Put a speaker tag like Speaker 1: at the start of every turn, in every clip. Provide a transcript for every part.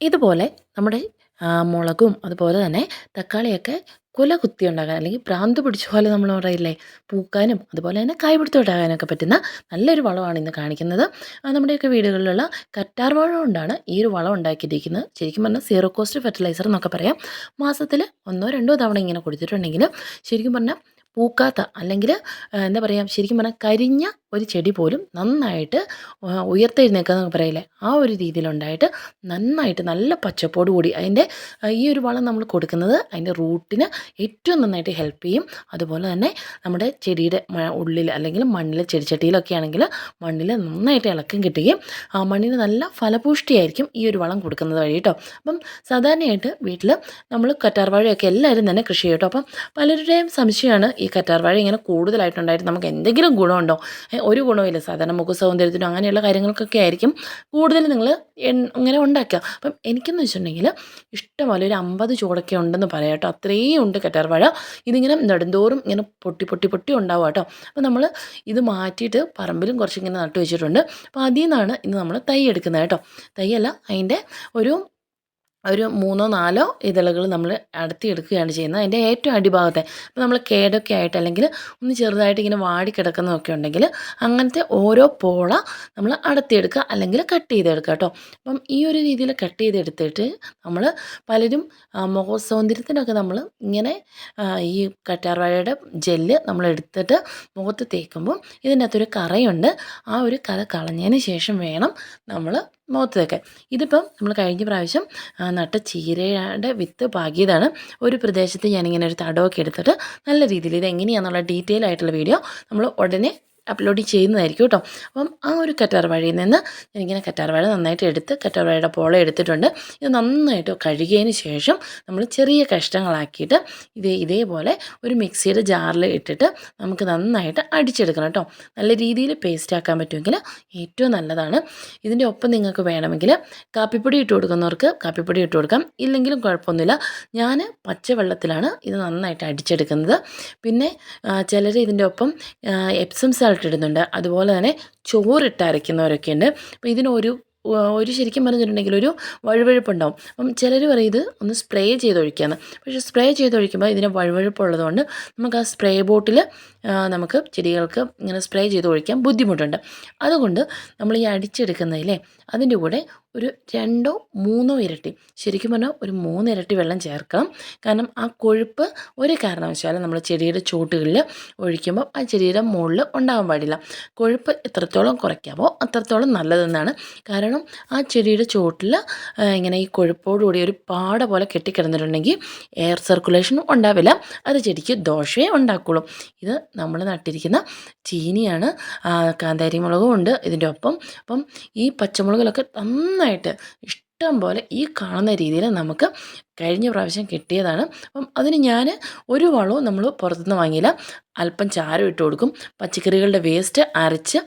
Speaker 1: ഇതുപോലെ നമ്മുടെ മുളകും അതുപോലെ തന്നെ തക്കാളിയൊക്കെ കുല കുത്തി ഉണ്ടാകാൻ അല്ലെങ്കിൽ ഭ്രാന്ത് പിടിച്ച പോലെ നമ്മൾ പറയില്ലേ പൂക്കാനും അതുപോലെ തന്നെ കായ് പിടുത്തം ഉണ്ടാകാനൊക്കെ പറ്റുന്ന നല്ലൊരു വളമാണ് ഇന്ന് കാണിക്കുന്നത്. നമ്മുടെയൊക്കെ വീടുകളിലുള്ള കറ്റാർ വാഴ കൊണ്ടാണ് ഈ ഒരു വളം ഉണ്ടാക്കിയിരിക്കുന്നത്. ശരിക്കും പറഞ്ഞാൽ സീറോ കോസ്റ്റ് ഫെർട്ടിലൈസർ എന്നൊക്കെ പറയാം. മാസത്തിൽ ഒന്നോ രണ്ടോ തവണ ഇങ്ങനെ കൊടുത്തിട്ടുണ്ടെങ്കിൽ ശരിക്കും പറഞ്ഞാൽ പൂക്കാത്ത അല്ലെങ്കിൽ എന്താ പറയുക ശരിക്കും പറഞ്ഞാൽ കരിഞ്ഞ ഒരു ചെടി പോലും നന്നായിട്ട് ഉയർത്തെഴുന്നേക്കുക എന്നൊക്കെ പറയില്ലേ ആ ഒരു രീതിയിലുണ്ടായിട്ട് നന്നായിട്ട് നല്ല പച്ചപ്പോട് കൂടി അതിന്റെ ഈ ഒരു വളം നമ്മൾ കൊടുക്കുന്നത് അതിന്റെ റൂട്ടിന് ഏറ്റവും നന്നായിട്ട് ഹെൽപ്പ് ചെയ്യും. അതുപോലെ തന്നെ നമ്മുടെ ചെടിയുടെ ഉള്ളിൽ അല്ലെങ്കിൽ മണ്ണിൽ ചെടിച്ചട്ടിയിലൊക്കെ ആണെങ്കിൽ മണ്ണിൽ നന്നായിട്ട് ഇളക്കം കിട്ടുകയും ആ മണ്ണിന് നല്ല ഫലപുഷ്ടിയായിരിക്കും ഈ ഒരു വളം കൊടുക്കുന്നത് വഴി കേട്ടോ. അപ്പം സാധാരണയായിട്ട് വീട്ടിൽ നമ്മൾ കറ്റാർവാഴയൊക്കെ എല്ലാവരും തന്നെ കൃഷി ചെയ്യും കേട്ടോ. അപ്പം പലരുടെയും സംശയമാണ് കറ്റാർവാഴ ഇങ്ങനെ കൂടുതലായിട്ടുണ്ടായിട്ട് നമുക്ക് എന്തെങ്കിലും ഗുണമുണ്ടോ? ഒരു ഗുണമില്ല സാധാരണ മുഖ സൗന്ദര്യത്തിനും അങ്ങനെയുള്ള കാര്യങ്ങൾക്കൊക്കെ ആയിരിക്കും കൂടുതൽ നിങ്ങൾ ഇങ്ങനെ ഉണ്ടാക്കുക. അപ്പം എനിക്കെന്ന് വെച്ചിട്ടുണ്ടെങ്കിൽ ഇഷ്ടംപോലെ ഒരു അമ്പത് ചൂടൊക്കെ ഉണ്ടെന്ന് പറയാം കേട്ടോ. അത്രയും ഉണ്ട് കറ്റാർവാഴ ഇതിങ്ങനെ നെടുന്തോറും ഇങ്ങനെ പൊട്ടി പൊട്ടി പൊട്ടി ഉണ്ടാവുക കേട്ടോ. അപ്പം നമ്മൾ ഇത് മാറ്റിയിട്ട് പറമ്പിലും കുറച്ചിങ്ങനെ നട്ടു വെച്ചിട്ടുണ്ട്. അപ്പോൾ അതിൽ നിന്നാണ് ഇന്ന് നമ്മൾ തൈ എടുക്കുന്നത് കേട്ടോ. തൈയല്ല അതിന്റെ ഒരു ഒരു മൂന്നോ നാലോ ഇതളുകൾ നമ്മൾ എടുക്കുകയാണ് ചെയ്യുന്നത്. അതിന്റെ ഏറ്റവും അടിഭാഗത്തെ അപ്പോൾ നമ്മൾ കേടൊക്കെ ആയിട്ട് അല്ലെങ്കിൽ ഒന്ന് ചെറുതായിട്ട് ഇങ്ങനെ വാടി കിടക്കുന്നതൊക്കെ ഉണ്ടെങ്കിൽ അങ്ങനത്തെ ഓരോ പോള നമ്മൾ അടത്തിയെടുക്കുക അല്ലെങ്കിൽ കട്ട് ചെയ്തെടുക്കുക കേട്ടോ. അപ്പം ഈ ഒരു രീതിയിൽ കട്ട് ചെയ്തെടുത്തിട്ട് നമ്മൾ പലരും മുഖ സൗന്ദര്യത്തിനൊക്കെ നമ്മൾ ഇങ്ങനെ ഈ കറ്റാർവാഴയുടെ ജെല്ല് നമ്മൾ എടുത്തിട്ട് മുഖത്ത് തേക്കുമ്പോൾ ഇതിനകത്തൊരു കറയുണ്ട്. ആ ഒരു കറ കളഞ്ഞതിന് ശേഷം വേണം നമ്മൾ മുഖത്ത് തേക്കാൻ ഇതിപ്പം നമ്മൾ കഴിഞ്ഞ പ്രാവശ്യം നട്ട ചീരയുടെ വിത്ത് പാകിയതാണ്. ഒരു പ്രദേശത്ത് ഞാനിങ്ങനെ ഒരു തടമൊക്കെ എടുത്തിട്ട് നല്ല രീതിയിൽ ഇത് എങ്ങനെയാണെന്നുള്ള ഡീറ്റെയിൽ ആയിട്ടുള്ള വീഡിയോ നമ്മൾ ഉടനെ അപ്ലോഡ് ചെയ്യുന്നതായിരിക്കും കേട്ടോ അപ്പം ആ ഒരു കറ്റാർ വാഴയിൽ നിന്ന് ഞാനിങ്ങനെ കറ്റാർ വാഴ നന്നായിട്ട് എടുത്ത് കറ്റാർ വാഴയുടെ പോള എടുത്തിട്ടുണ്ട്. ഇത് നന്നായിട്ട് കഴുകിയതിന് ശേഷം നമ്മൾ ചെറിയ കഷ്ണങ്ങളാക്കിയിട്ട് ഇതേ ഇതേപോലെ ഒരു മിക്സിയുടെ ജാറിൽ ഇട്ടിട്ട് നമുക്ക് നന്നായിട്ട് അടിച്ചെടുക്കണം കേട്ടോ നല്ല രീതിയിൽ പേസ്റ്റ് ആക്കാൻ പറ്റുമെങ്കിൽ ഏറ്റവും നല്ലതാണ്. ഇതിന്റെ ഒപ്പം നിങ്ങൾക്ക് വേണമെങ്കിൽ കാപ്പിപ്പൊടി ഇട്ട് കൊടുക്കുന്നവർക്ക് കാപ്പിപ്പൊടി ഇട്ട് കൊടുക്കാം. ഇല്ലെങ്കിലും കുഴപ്പമൊന്നുമില്ല. ഞാൻ പച്ചവെള്ളത്തിലാണ് ഇത് നന്നായിട്ട് അടിച്ചെടുക്കുന്നത്. പിന്നെ ചിലർ ഇതിന്റെ ഒപ്പം എപ്സം ഇടുന്നുണ്ട് അതുപോലെ തന്നെ ചോറിട്ട് അരയ്ക്കുന്നവരൊക്കെ ഉണ്ട് അപ്പോൾ ഇതിനൊരു ഒരു ശരിക്കും പറഞ്ഞിട്ടുണ്ടെങ്കിൽ ഒരു വഴുവഴുപ്പുണ്ടാവും. അപ്പം ചിലർ പറയും ഇത് ഒന്ന് സ്പ്രേ ചെയ്തൊഴിക്കാമെന്ന് പക്ഷേ സ്പ്രേ ചെയ്തൊഴിക്കുമ്പോൾ ഇതിന് വഴുവഴുപ്പുള്ളതുകൊണ്ട് നമുക്ക് ആ സ്പ്രേ ബോട്ടിൽ നമുക്ക് ചെടികൾക്ക് ഇങ്ങനെ സ്പ്രേ ചെയ്ത് ഒഴിക്കാൻ ബുദ്ധിമുട്ടുണ്ട്. അതുകൊണ്ട് നമ്മൾ ഈ അടിച്ചെടുക്കുന്നതിലെ അതിന്റെ കൂടെ ഒരു രണ്ടോ മൂന്നോ ഇരട്ടി ശരിക്കും പറഞ്ഞാൽ ഒരു മൂന്ന് ഇരട്ടി വെള്ളം ചേർക്കാം കാരണം ആ കൊഴുപ്പ് ഒരു കാരണവശാലും നമ്മൾ ചെടിയുടെ ചൂട്ടുകളിൽ ഒഴിക്കുമ്പോൾ ആ ചെടിയുടെ മുകളിൽ ഉണ്ടാകാൻ പാടില്ല. കൊഴുപ്പ് എത്രത്തോളം കുറയ്ക്കാമോ അത്രത്തോളം നല്ലതെന്നാണ്. കാരണം ആ ചെടിയുടെ ചുവട്ടിൽ ഇങ്ങനെ ഈ കൊഴുപ്പോടുകൂടി ഒരു പാട പോലെ കെട്ടിക്കിടന്നിട്ടുണ്ടെങ്കിൽ എയർ സർക്കുലേഷൻ ഉണ്ടാവില്ല. അത് ചെടിക്ക് ദോഷമേ ഉണ്ടാക്കുള്ളൂ ഇത് നമ്മൾ നട്ടിരിക്കുന്ന ചീനിയാണ്. കാന്താരി മുളകും ഉണ്ട് ഇതിന്റെ ഒപ്പം. അപ്പം ഈ പച്ചമുളകിലൊക്കെ നന്നായിട്ട് ഇഷ്ടം പോലെ ഈ കാണുന്ന രീതിയിൽ നമുക്ക് കഴിഞ്ഞ പ്രാവശ്യം കിട്ടിയതാണ്. അപ്പം അതിന് ഞാൻ ഒരു വളവും നമ്മൾ പുറത്തുനിന്ന് വാങ്ങിയില്ല. അല്പം ചാരം ഇട്ട് കൊടുക്കും. പച്ചക്കറികളുടെ വേസ്റ്റ് അരച്ച്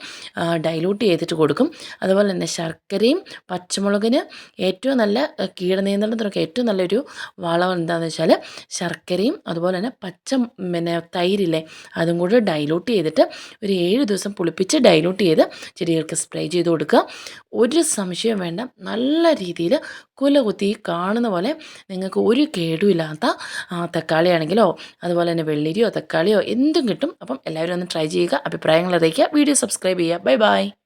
Speaker 1: ഡൈലൂട്ട് ചെയ്തിട്ട് കൊടുക്കും. അതുപോലെ തന്നെ ശർക്കരയും പച്ചമുളകിന് ഏറ്റവും നല്ല കീടനിയന്ത്രണത്തിനൊക്കെ ഏറ്റവും നല്ലൊരു വളം എന്താണെന്ന് വെച്ചാൽ ശർക്കരയും അതുപോലെ തന്നെ പച്ച പിന്നെ തൈരില്ലേ അതും കൂടെ ഡൈലൂട്ട് ചെയ്തിട്ട് ഒരു ഏഴ് ദിവസം പുളിപ്പിച്ച് ഡൈലൂട്ട് ചെയ്ത് ചെടികൾക്ക് സ്പ്രേ ചെയ്ത് കൊടുക്കുക. ഒരു സംശയം വേണ്ട. നല്ല രീതിയിൽ കുല കുത്തി കാണുന്ന പോലെ നിങ്ങൾക്ക് ഒരു കേടുമില്ലാത്ത തക്കാളി ആണെങ്കിലോ അതുപോലെ തന്നെ വെള്ളിരിയോ തക്കാളിയോ എന്തും കിട്ടും. അപ്പം എല്ലാവരും ഒന്ന് ട്രൈ ചെയ്യുക അഭിപ്രായങ്ങൾ അറിയിക്കുക. വീഡിയോ സബ്സ്ക്രൈബ് ചെയ്യുക. Bye bye